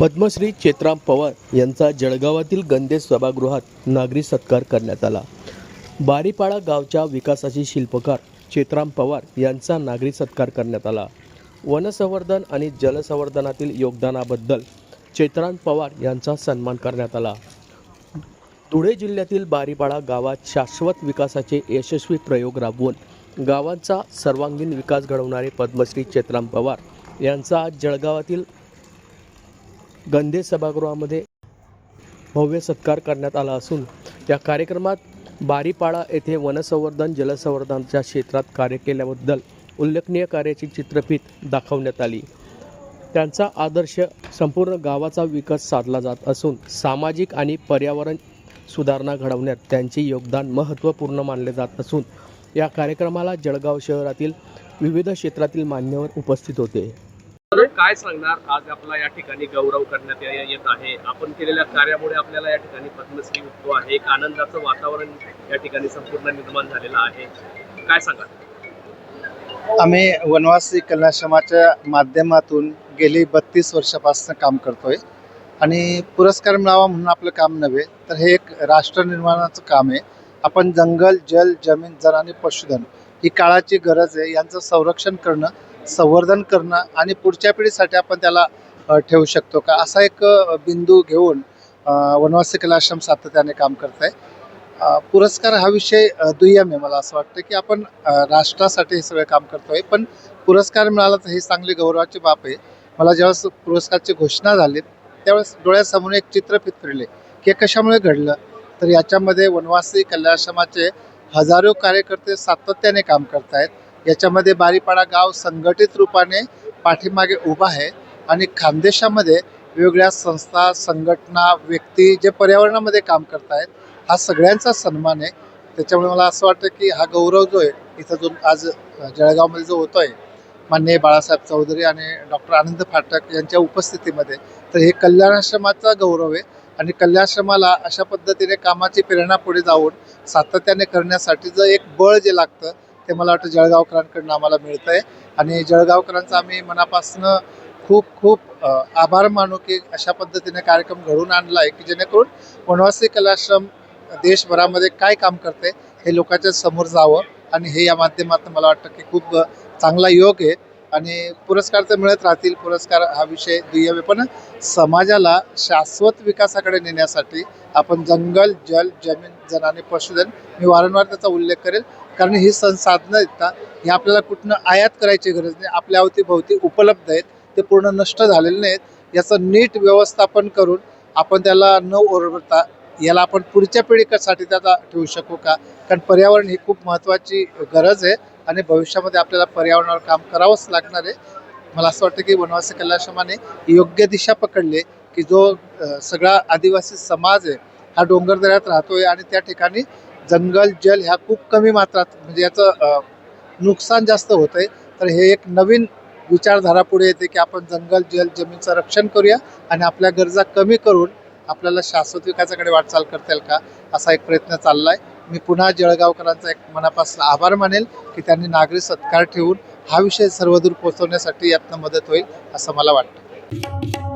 पद्मश्री चेतराम पवार यांचा जळगावातील गंदे सभागृहात नागरी सत्कार करण्यात आला. बारीपाडा गावच्या विकासाचे शिल्पकार चेतराम पवार यांचा नागरी सत्कार करण्यात आला. वनसंवर्धन आणि जलसंवर्धनातील योगदानाबद्दल चेतराम पवार यांचा सन्मान करण्यात आला. धुळे जिल्ह्यातील बारीपाडा गावात शाश्वत विकासाचे यशस्वी प्रयोग राबवून गावांचा सर्वांगीण विकास घडवणारे पद्मश्री चेतराम पवार यांचा आज जळगावातील गंदे सभागृहामध्ये भव्य सत्कार करण्यात आला असून या कार्यक्रमात बारीपाडा येथे वनसंवर्धन जलसंवर्धनाच्या क्षेत्रात कार्य केल्याबद्दल उल्लेखनीय कार्याची चित्रफीत दाखवण्यात आली. त्यांचा आदर्श संपूर्ण गावाचा विकास साधला जात असून सामाजिक आणि पर्यावरण सुधारणा घडवण्यात त्यांचे योगदान महत्त्वपूर्ण मानले जात असून या कार्यक्रमाला जळगाव शहरातील विविध क्षेत्रातील मान्यवर उपस्थित होते. काय सांगणार? आज आपला या ठिकाणी गौरव करण्यात येत आहे. आपण केलेल्या कार्यामुळे आपल्याला या ठिकाणी पद्मश्री उठतो आहे. एक आनंदाचं वातावरण या ठिकाणी संपूर्ण निर्माण झालेलं आहे. काय सांगा आम्ही वनवासी कल्याणाश्रमाच्या माध्यमातून गेली बत्तीस वर्षापासून काम करतोय. आणि पुरस्कार मिळावा म्हणून आपलं काम नव्हे तर हे एक राष्ट्र निर्माणाचं काम आहे. आपण जंगल जल जमीन जल आणि पशुधन ही काळाची गरज आहे. यांचं संरक्षण करणं संवर्धन करणं आणि पुढच्या पिढीसाठी आपण त्याला ठेवू शकतो का? असा एक बिंदू घेऊन वनवासी कलाश्रम सातत्याने काम करत आहे पुरस्कार हा विषय दुय्यम आहे मला असं वाटतं की आपण राष्ट्रासाठी हे सगळं काम करतोय. पण पुरस्कार मिळाला तर ही चांगली गौरवाची बाब आहे. मला ज्यावेळेस पुरस्कारची घोषणा झाली त्यावेळेस डोळ्यासमोर एक चित्रफित फिरले की कशामुळे घडलं? तर याच्यामध्ये वनवासी कल्याश्रमाचे हजारो कार्यकर्ते सातत्याने काम करत आहेत याच्यामध्ये बारीपाडा गाव संघटित रूपाने पाठीमागे उभा आहे आणि खानदेशामध्ये वेगवेगळ्या संस्था संघटना व्यक्ती जे पर्यावरणामध्ये काम करत आहेत हा सगळ्यांचा सन्मान आहे. त्याच्यामुळे मला असं वाटतं की हा गौरव जो आहे इथं जो आज जळगावमध्ये जो होतो आहे माननीय बाळासाहेब चौधरी आणि डॉक्टर आनंद फाटक यांच्या उपस्थितीमध्ये तर हे कल्याणाश्रमाचा गौरव आहे. आणि कल्याणाश्रमाला अशा पद्धतीने कामाची प्रेरणा पुढे जाऊन सातत्याने करण्यासाठी जर एक बळ जे लागतं ते मला वाटतं जळगावकरांकडून आम्हाला मिळतं आहे आणि जळगावकरांचा आम्ही मनापासून खूप खूप आभार मानू की अशा पद्धतीने कार्यक्रम घडवून आणला आहे की जेणेकरून वनवासी कलाश्रम देशभरामध्ये काय काम करते हे लोकांच्या समोर जावं आणि हे या माध्यमातून मला वाटतं की खूप चांगला योग आहे. आणि पुरस्कार तर मिळत राहतील. पुरस्कार हा विषय दुय्यम पण समाजाला शाश्वत विकासाकडे नेण्यासाठी आपण जंगल जल जमीन जन आणि पशुधन मी वारंवार त्याचा उल्लेख करेल. कारण ही संसाधनं आहेत ना आपल्याला कुठनं आयात करायची गरज नाही. आपल्या अवतीभोवती उपलब्ध आहेत. ते पूर्ण नष्ट झालेले नाहीत. याचं नीट व्यवस्थापन करून आपण त्याला न ओरडता याला आपण पुढच्या पिढीसाठी त्याचा ठेवू शकू का? कारण पर्यावरण ही खूप महत्त्वाची गरज आहे. आणि भविष्यामध्ये आपल्याला पर्यावरणावर काम करावंच लागणार आहे. मला असं वाटतं की वनवासी कल्याश्रमाने योग्य दिशा पकडली की जो सगळा आदिवासी समाज आहे हा डोंगरदऱ्यात राहतोय आणि त्या ठिकाणी जंगल जल ह्या खूप कमी मात्रात म्हणजे याचं नुकसान जास्त होत आहे तर हे एक नवीन विचारधारा पुढे येते की आपण जंगल जल जमीनचं रक्षण करूया आणि आपल्या गरजा कमी करून आपल्याला शाश्वत विकासाकडे वाटचाल करता येईल का असा एक प्रयत्न चालला आहे मी पुन्हा जळगावकरांचा एक मनापासून आभार मानेल की त्यांनी नागरी सत्कार ठेवून हा विषय सर्वदूर पोहोचवण्यासाठी यातनं मदत होईल असं मला वाटतं.